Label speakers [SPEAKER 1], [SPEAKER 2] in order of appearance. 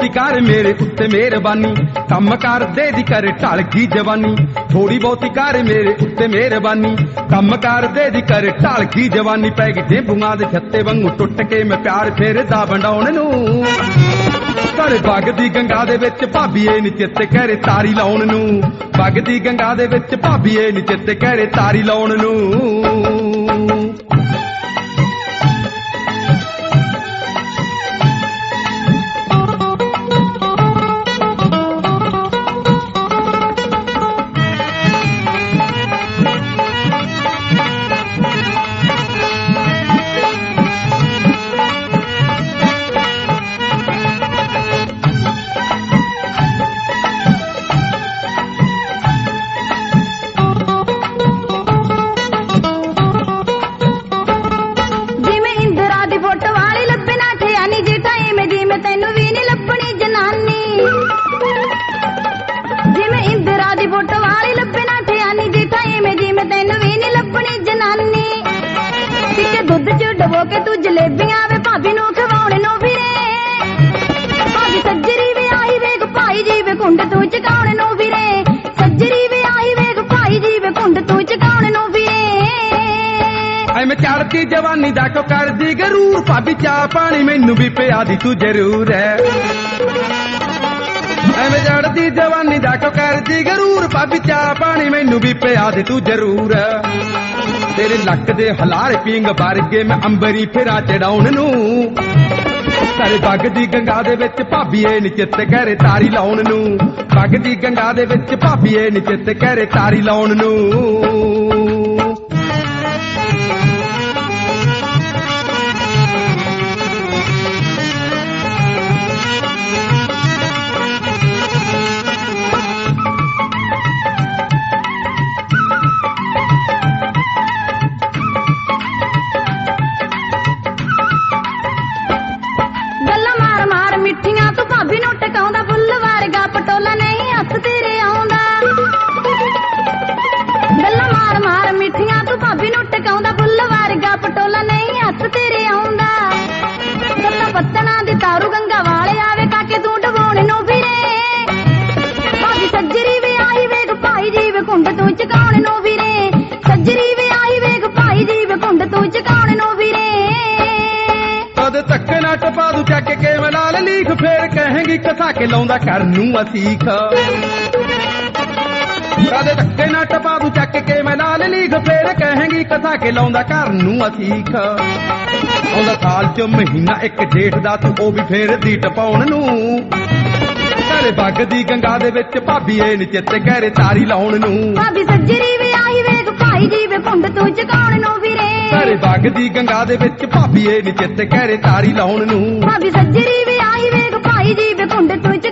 [SPEAKER 1] ਕੇ ਕਰ ਮੇਰੇ ਉੱਤੇ ਮਿਹਰਬਾਨੀ। ਕੰਮ ਕਰ ਦੇ ਦੀ ਕਰ ਢਲ ਗਈ ਜਵਾਨੀ। ਥੋੜੀ ਬਹੁਤੀ ਕਰ ਮੇਰੇ ਉੱਤੇ ਮਿਹਰਬਾਨੀ। ਕੰਮ ਕਰ ਦੇ ਦੀ ਕਰ ਢਲ ਗਈ ਜਵਾਨੀ। ਪੈ ਗਈ ਡੇਬੂਆਂ ਦੇ ਛੱਤੇ ਵਾਂਗੂ ਟੁੱਟ ਕੇ ਮੈਂ ਪਿਆਰ ਫੇਰ ਦਾ ਬੰਡਾਉਣ ਨੂੰ। ਘਰ ਵਗਦੀ ਗੰਗਾ ਦੇ ਵਿੱਚ ਭਾਬੀਏ ਨੀ ਚਿੱਤ ਕਰੇ ਤਾਰੀ ਲਾਉਣ ਨੂੰ। ਵਗਦੀ ਗੰਗਾ ਦੇ ਵਿੱਚ ਭਾਬੀਏ ਨੀ ਚਿੱਤ ਕਰੇ ਤਾਰੀ ਲਾਉਣ ਨੂੰ।
[SPEAKER 2] ਦੁੱਧ ਚ ਡਬੋ ਕੇ ਤੂੰ ਜਲੇਬੀਆਂ ਵੇ, ਭਾਬੀ ਨੂੰ ਖਵਾਉਣ ਨੂੰ ਵੀਰੇ ਭਾਬੀ ਸੱਜਰੀ ਵੇ ਆਈ ਵੇਖ, ਭਾਈ ਜੀ ਵੇ ਕੁੰਡ ਤੂੰ ਚਕਾਉਣ ਨੂੰ ਵੀਰੇ ਸੱਜਰੀ ਵੇ ਆਈ ਵੇਖ, ਭਾਈ ਜੀ ਵੇ ਕੁੰਡ ਤੂੰ ਚਕਾਉਣ ਨੂੰ ਵੀਰੇ
[SPEAKER 1] ਐਵੇਂ ਚੜਦੀ ਜਵਾਨੀ ਦਾ ਕੋ ਕਰਦੀ ਗਰੂਰ ਭਾਬੀ ਚਾਹ ਪਾਣੀ ਮੈਨੂੰ ਵੀ ਪਿਆ ਦੀ, ਤੂੰ ਜ਼ਰੂਰ ਹੈ ਐਵੇਂ ਚੜਦੀ ਜਵਾਨੀ ਦਾ ਕੋ ਕਰਦੀ ਗਰੂਰ ਭਾਬੀ, ਚਾਹ ਪਾਣੀ ਮੈਨੂੰ ਵੀ ਪਿਆ ਦੇ ਤੂੰ ਜ਼ਰੂਰ। ਤੇਰੇ ਲੱਕ ਦੇ ਹਲਾਰ ਪੀਂਗ ਵਰਗੇ ਮੈਂ ਅੰਬਰੀ ਫਿਰਾ ਚੜਾਉਣ ਨੂੰ। ਸਾਰੇ ਦੀ ਗੰਗਾ ਦੇ ਵਿੱਚ ਭਾਬੀਏ ਨੀ ਚਿੱਤ ਕਰੇ ਤਾਰੀ ਲਾਉਣ ਨੂੰ। ਵਗਦੀ ਗੰਗਾ ਦੇ ਵਿੱਚ ਭਾਬੀਏ ਨੀ ਚਿੱਤ ਕਰੇ ਤਾਰੀ ਲਾਉਣ ਨੂੰ। ਕਦ ਤੱਕ ਨਾ ਦੂ ਚੱਕ ਕੇ ਮੈਂ ਲੀਖ ਫੇਰ ਕਹੇਂਗੀ ਕਥਾ ਕੇ ਲਾਉਂਦਾ ਕਰ ਨੂੰ ਅਸੀਖ। ਕਦ ਤੱਕ ਨਾ ਟਪਾ ਦੂ ਚੱਕ ਕੇ ਮੈਂ ਨਾਲ ਲੀਖ ਫੇਰ ਕਹੇਂਗੀ ਕਥਾ ਕੇ ਲਾਉਂਦਾ ਕਰ ਨੂੰ ਅਸੀਖ। ਆਉਂਦਾ ਸਾਲ ਚ ਮਹੀਨਾ ਇੱਕ ਜੇਠ ਦਾ, ਤੂੰ ਉਹ ਵੀ ਫੇਰ ਦੀ ਟਪਾਉਣ ਨੂੰ। ਘਰੇ ਬੱਗ ਦੀ ਗੰਗਾ ਦੇ ਵਿੱਚ ਭਾਬੀਏ ਨੀ ਚਿੱਤ ਕਰੇ ਤਾਰੀ ਲਾਉਣ ਨੂੰ।
[SPEAKER 2] ਭਾਬੀ ਸੱਜਰੀ ਵੀ ਆਈ ਭਾਈ ਜੀ ਵੇ ਕੁੰਡ ਤੂੰ ਚਕਾਉਣ ਨੂੰ। ਵੀਰੇ
[SPEAKER 1] ਗੰਗਾ ਦੇ ਵਿੱਚ ਭਾਬੀਏ ਨੀ ਚਿੱਤ ਕਰੇ ਤਾਰੀ ਲਾਉਣ ਨੂੰ।
[SPEAKER 2] ਭਾਬੀ ਸੱਜਰੀ ਵੀ ਆਈ ਵੇਖ, ਭਾਈ ਜੀ ਵੇ ਤੂੰ